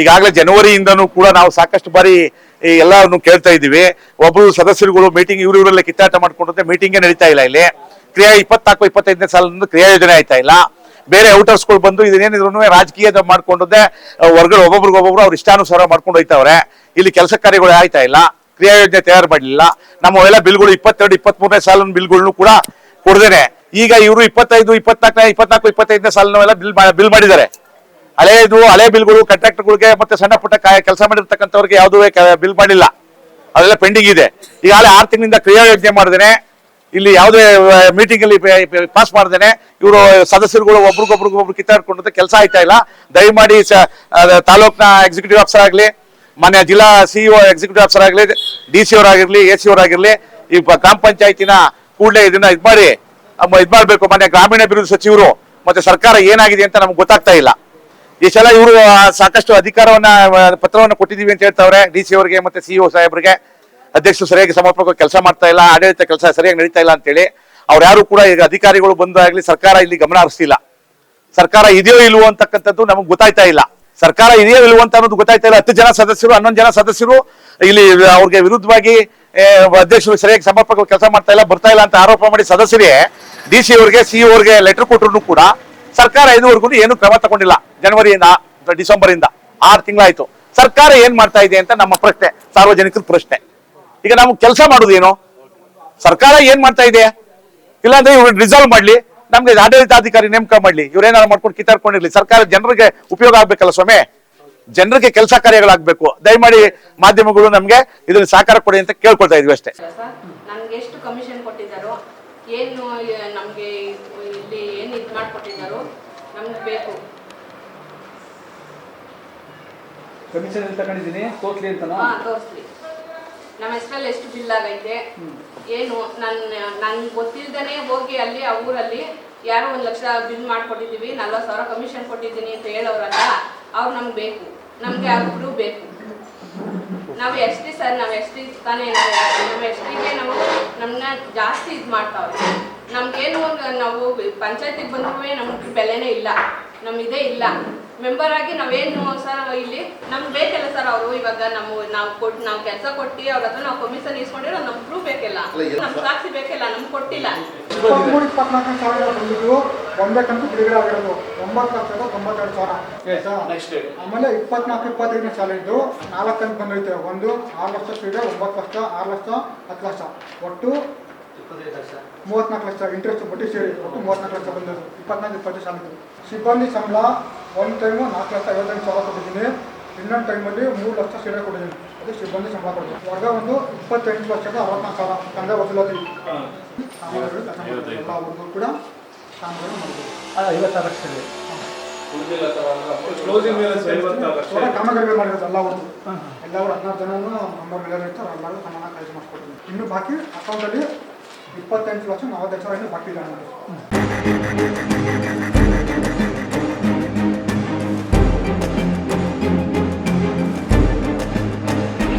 ಈಗಾಗಲೇ ಜನವರಿಯಿಂದನೂ ಕೂಡ ನಾವು ಸಾಕಷ್ಟು ಬಾರಿ ಎಲ್ಲರನ್ನು ಕೇಳ್ತಾ ಇದ್ದೀವಿ. ಒಬ್ಬರು ಸದಸ್ಯರುಗಳು ಮೀಟಿಂಗ್ ಇವರು ಇವರೆಲ್ಲ ಕಿತ್ತಾಟ ಮಾಡ್ಕೊಂಡ್ರೆ ಮೀಟಿಂಗೇ ನಡೀತಾ ಇಲ್ಲ ಇಲ್ಲಿ. ಕ್ರಿಯಾ ಇಪ್ಪತ್ನಾಲ್ಕು, ಇಪ್ಪತ್ತೈದನೇ ಸಾಲಿನಿಂದ ಕ್ರಿಯಾ ಯೋಜನೆ ಆಯ್ತಾ ಇಲ್ಲ. ಬೇರೆ ಔಟರ್ಸ್ಗಳು ಬಂದು ಇದನ್ನೇನಿದ್ರು ರಾಜಕೀಯದ ಮಾಡ್ಕೊಂಡದ್ದೆ ಹೊರಗಡೆ ಒಬ್ಬೊಬ್ರಿಗೆ ಒಬ್ಬೊಬ್ರು ಅವ್ರ ಇಷ್ಟಾನುಸಾರ ಮಾಡ್ಕೊಂಡು ಹೋಯ್ತವ್ರೆ. ಇಲ್ಲಿ ಕೆಲಸ ಕಾರ್ಯಗಳು ಆಯ್ತಾ ಇಲ್ಲ. ಕ್ರಿಯಾ ಯೋಜನೆ ತಯಾರು ಮಾಡಲಿಲ್ಲ. ನಮ್ಮ ಎಲ್ಲ ಬಿಲ್ಗಳು ಇಪ್ಪತ್ತೆರಡು, ಇಪ್ಪತ್ಮೂರನೇ ಸಾಲಿನ ಬಿಲ್ಗಳನ್ನು ಕೂಡ ಕೊಡ್ದೇನೆ. ಈಗ ಇವರು ಇಪ್ಪತ್ತೈದು ಇಪ್ಪತ್ನಾಲ್ಕನೇ ಇಪ್ಪತ್ನಾಲ್ಕು, ಇಪ್ಪತ್ತೈದನೇ ಸಾಲಿನವೆಲ್ಲ ಬಿಲ್ ಬಿಲ್ ಮಾಡಿದ್ದಾರೆ. ಹಳೆಯದು ಹಳೆ ಬಿಲ್ಗಳು ಕಾಂಟ್ರಾಕ್ಟರ್ಗಳಿಗೆ ಮತ್ತೆ ಸಣ್ಣ ಪುಟ್ಟ ಕೆಲಸ ಮಾಡಿರ್ತಕ್ಕಂಥವ್ರಿಗೆ ಯಾವುದು ಬಿಲ್ ಮಾಡಿಲ್ಲ. ಅದೆಲ್ಲ ಪೆಂಡಿಂಗ್ ಇದೆ. ಈಗಾಗಲೇ ಆರು ತಿಂಗಳಿಂದ ಕ್ರಿಯಾ ಯೋಜನೆ ಇಲ್ಲಿ ಯಾವುದೇ ಮೀಟಿಂಗ್ ಅಲ್ಲಿ ಪಾಸ್ ಮಾಡ್ದೇನೆ. ಇವರು ಸದಸ್ಯರುಗಳು ಒಬ್ರಿಗೊಬ್ರಿಗೊಬ್ರು ಕಿತ್ತಾಡ್ಕೊಂಡಂತ ಕೆಲಸ ಆಯ್ತಾ ಇಲ್ಲ. ದಯಮಾಡಿ ತಾಲೂಕ್ನ ಎಕ್ಸಿಕ್ಯೂಟಿವ್ ಆಫೀಸರ್ ಆಗಲಿ ಮೊನ್ನೆ ಜಿಲ್ಲಾ ಸಿಇಒ ಎಕ್ಸಿಕ್ಯೂಟಿವ್ ಆಫೀಸರ್ ಆಗಲಿ ಡಿ ಸಿ ಅವರಾಗಿರ್ಲಿ ಎ ಸಿ ಅವರಾಗಿರ್ಲಿ, ಈ ಗ್ರಾಮ ಪಂಚಾಯತಿನ ಕೂಡಲೇ ಇದನ್ನ ಇದು ಮಾಡಿ ಇದು ಮಾಡಬೇಕು ಮನೆ ಗ್ರಾಮೀಣಾಭಿವೃದ್ಧಿ ಸಚಿವರು, ಮತ್ತೆ ಸರ್ಕಾರ ಏನಾಗಿದೆ ಅಂತ ನಮ್ಗೆ ಗೊತ್ತಾಗ್ತಾ ಇಲ್ಲ. ಈ ಸಲ ಇವರು ಸಾಕಷ್ಟು ಅಧಿಕಾರವನ್ನ ಪತ್ರವನ್ನು ಕೊಟ್ಟಿದ್ದೀವಿ ಅಂತ ಹೇಳ್ತಾವ್ರೆ. ಡಿ ಸಿ ಅವರಿಗೆ ಮತ್ತೆ ಸಿಇಒ ಸಾಹೇಬ್ರಿಗೆ. ಅಧ್ಯಕ್ಷರು ಸರಿಯಾಗಿ ಸಮರ್ಪಕ ಕೆಲಸ ಮಾಡ್ತಾ ಇಲ್ಲ, ಆಡಳಿತ ಕೆಲಸ ಸರಿಯಾಗಿ ನಡೀತಾ ಇಲ್ಲ ಅಂತೇಳಿ ಅವ್ರು ಯಾರು ಕೂಡ ಈಗ ಅಧಿಕಾರಿಗಳು ಬಂದಾಗ್ಲಿ ಸರ್ಕಾರ ಇಲ್ಲಿ ಗಮನ ಹರಿಸ್ತಿಲ್ಲ. ಸರ್ಕಾರ ಇದೆಯೋ ಇಲ್ವೋ ಅಂತಕ್ಕಂಥದ್ದು ನಮಗೆ ಗೊತ್ತಾಯ್ತಾ ಇಲ್ಲ. ಸರ್ಕಾರ ಇದೆಯೋ ಇಲ್ವೋ ಅಂತ ಅನ್ನೋದು ಗೊತ್ತಾಯ್ತಾ ಇಲ್ಲ. ಹತ್ತು ಜನ ಸದಸ್ಯರು, ಹನ್ನೊಂದು ಜನ ಸದಸ್ಯರು ಇಲ್ಲಿ ಅವ್ರಿಗೆ ವಿರುದ್ಧವಾಗಿ ಅಧ್ಯಕ್ಷರು ಸರಿಯಾಗಿ ಸಮರ್ಪಕ ಕೆಲಸ ಮಾಡ್ತಾ ಇಲ್ಲ, ಬರ್ತಾ ಇಲ್ಲ ಅಂತ ಆರೋಪ ಮಾಡಿ ಸದಸ್ಯರೇ ಡಿ ಸಿ ಅವರಿಗೆ ಸಿಇಒ ಅವರಿಗೆ ಲೆಟರ್ ಕೊಟ್ಟರು ಕೂಡ ಸರ್ಕಾರ ಇದುವರೆಗೂ ಏನು ಕ್ರಮ ತಗೊಂಡಿಲ್ಲ. ಜನವರಿಯಿಂದ ಡಿಸೆಂಬರ್ ಇಂದ ಆರು ತಿಂಗಳಾಯ್ತು. ಸರ್ಕಾರ ಏನ್ ಮಾಡ್ತಾ ಇದೆ ಅಂತ ನಮ್ಮ ಪ್ರಶ್ನೆ, ಸಾರ್ವಜನಿಕರ ಪ್ರಶ್ನೆ. ಈಗ ನಮ್ಗೆ ಕೆಲಸ ಮಾಡೋದು ಏನು? ಸರ್ಕಾರ ಏನ್ ಮಾಡ್ತಾ ಇದೆ? ಇಲ್ಲಾಂದ್ರೆ ಇವ್ರು ರಿಸಾಲ್ವ್ ಮಾಡ್ಲಿ. ನಮ್ಗೆ ಆಡಳಿತಾಧಿಕಾರಿ ನೇಮಕ ಮಾಡ್ಲಿ. ಇವ್ರೇನಾರು ಮಾಡ್ಕೊಂಡು ಕಿತ್ತಾಡ್ಕೊಂಡಿರ್ಲಿ. ಸರ್ಕಾರ ಜನರಿಗೆ ಉಪಯೋಗ ಆಗ್ಬೇಕಲ್ಲ ಸ್ವಾಮಿ? ಜನರಿಗೆ ಕೆಲಸ ಕಾರ್ಯಗಳಾಗಬೇಕು. ದಯಮಾಡಿ ಮಾಧ್ಯಮಗಳು ನಮ್ಗೆ ಇದನ್ನ ಸಹಕಾರ ಕೊಡಿ ಅಂತ ಕೇಳ್ಕೊಳ್ತಾ ಇದ್ವಿ ಅಷ್ಟೇ ಸರ್ ನಮ್ಗೆ ಎಷ್ಟು ಕಮಿಷನ್ ಕೊಟ್ಟಿದ್ದಾರೋ ಏನು ನಮಗೆ ಇಲ್ಲಿ ಏನು ಇದು ಮಾಡಿಕೊಟ್ಟಿದ್ದಾರೋ ನಮ್ಗೆ ಬೇಕು. ಕಮಿಷನ್ ತಗೊಂಡಿದ್ದೀನಿ ತೋರ್ಸ್ಲಿ ಅಂತನಾ? ಹಾಂ ತೋರಿಸ್ಲಿ. ನಮ್ಮ ಹೆಸರಲ್ಲಿ ಎಷ್ಟು ಬಿಲ್ ಆಗೈತೆ? ಏನು ನನ್ನ ನನ್ಗೆ ಗೊತ್ತಿಲ್ಲದೇ ಹೋಗಿ ಅಲ್ಲಿ ಆ ಊರಲ್ಲಿ ಯಾರೋ ಒಂದು ಲಕ್ಷ ಬಿಲ್ ಮಾಡಿಕೊಟ್ಟಿದ್ದೀವಿ ನಲ್ವತ್ತು ಸಾವಿರ ಕಮಿಷನ್ ಕೊಟ್ಟಿದ್ದೀನಿ ಅಂತ ಹೇಳೋರಲ್ಲ ಅವ್ರು ನಮ್ಗೆ ಬೇಕು. ನಮಗೆ ಅವ್ರು ಬೇಕು. ನಾವು ಎಸ್ ಟಿ ಸರ್ ನಾವು ಎಸ್ ಟಿ ತಾನೇ ನಮ್ಮ ನಮ್ಮನ್ನ ಜಾಸ್ತಿ ಇದು ಮಾಡ್ತಾವ್ರೆ. ನಮ್ಗೇನು ಒಂದು ನಾವು ಪಂಚಾಯತಿಗೆ ಬಂದ್ರೂ ನಮ್ಗೆ ಬೆಲೆನೇ ಇಲ್ಲ. ನಮ್ಮ ಇದೇ ಇಲ್ಲ. ಮೆಂಬರ್ ಆಗಿ ನಾವೇನು ಸರ್ ಇಲ್ಲಿ ನಮ್ಗೆ ಬೇಕಲ್ಲ ಸರ್ ಅವರು ಇವಾಗ ನಾವು ನಾವು ಕೊಟ್ಟು ನಾವು ಕೆಲಸ ಕೊಟ್ಟು ಅವ್ರ ಹತ್ರ ನಾವು ಕಮಿಷನ್ ಇಸ್ಕೊಂಡಿರೋ ನಮ್ಗೆ ಪ್ರೂಫ್ ಬೇಕಲ್ಲ. ನಮ್ಗೆ ಸಾಕ್ಷಿ ಬೇಕಲ್ಲ ನಮ್ಗೆ ಕೊಟ್ಟಿಲ್ಲ. ಇಪ್ಪತ್ಮೂರು ಇಪ್ಪತ್ನಾಲ್ಕು ಸಾವಿರ ಬಂದಿದ್ದು ಒಂದೇ ಕಂತು ಬಿಡುಗಡೆ ಆಗಿರೋದು. ಒಂಬತ್ತು ಲಕ್ಷದ ತೊಂಬತ್ತೆರಡು ಸಾವಿರ. ನೆಕ್ಸ್ಟ್ ಆಮೇಲೆ ಇಪ್ಪತ್ನಾಲ್ಕು ಇಪ್ಪತ್ತೈದನೇ ಸಾಲ ಇದ್ದು ನಾಲ್ಕು ಕಂತು ಬಂದೈತೆ. ಒಂದು ಆರು ಲಕ್ಷ ಸೀರೆ ಒಂಬತ್ತು ಲಕ್ಷ ಆರು ಲಕ್ಷ ಹತ್ತು ಲಕ್ಷ. ಒಟ್ಟು ಮೂವತ್ನಾಲ್ಕು ಲಕ್ಷ. ಇಂಟ್ರೆಸ್ಟ್ ಬಡ್ಡಿ ಸೇರಿ ಒಟ್ಟು ಮೂವತ್ನಾಲ್ಕು ಲಕ್ಷ ಬಂದದ್ದು. ಇಪ್ಪತ್ನಾಲ್ಕು ಇಪ್ಪತ್ತು ಸಾಲ ಇದ್ದು. ಸಿಬ್ಬಂದಿ ಸಂಬಳ ಒಂದು ಟೈಮು ನಾಲ್ಕು ಲಕ್ಷ ಐವತ್ತೈದು ಸಾವಿರ ಕೊಟ್ಟಿದ್ದೀನಿ. ಇನ್ನೊಂದು ಟೈಮಲ್ಲಿ ಮೂರು ಲಕ್ಷ ಸೀರೆ ಕೊಟ್ಟಿದ್ದೀನಿ. ಅದೇ ಸಿಬ್ಬಂದಿ ಸಂಬಳ ಕೊಡ್ತೀನಿ. ವರ್ಗ ಒಂದು ಇಪ್ಪತ್ತೆಂಟು ಲಕ್ಷದ ಅರವತ್ನಾಲ್ಕು ಸಾವಿರ ತಂದೆ ವಸೂಲಾತಿ. ಎಲ್ಲ ಹುಡುಗರು ಕೂಡ ಕಾಮಗಾರಿ ಮಾಡ್ತೀವಿ ಐವತ್ತಾರು ಲಕ್ಷ ಇದೆ. ಕ್ಲೋಸಿಂಗ್ ಬ್ಯಾಲೆನ್ಸ್ ಐವತ್ತಾರು ಲಕ್ಷ. ಅವರ ಕಾಮಗಾರಿಗಳು ಮಾಡಿರೋದು ಎಲ್ಲ ಒಂದು ಎಲ್ಲರೂ ಹದಿನಾರು ಜನನು ನಂಬರ್ ಮೇಲೆ ಇರ್ತಾರೆ ಎಲ್ಲರೂ ಸಮಾನ ಕೆಲಸ ಮಾಡಿಕೊಡ್ತೀನಿ. ಇನ್ನು ಬಾಕಿ ಅಕೌಂಟಲ್ಲಿ ಇಪ್ಪತ್ತೆಂಟು ಲಕ್ಷ ನಲವತ್ತೈದು ಸಾವಿರ ಇನ್ನು ಬಾಕಿ ಇದೆ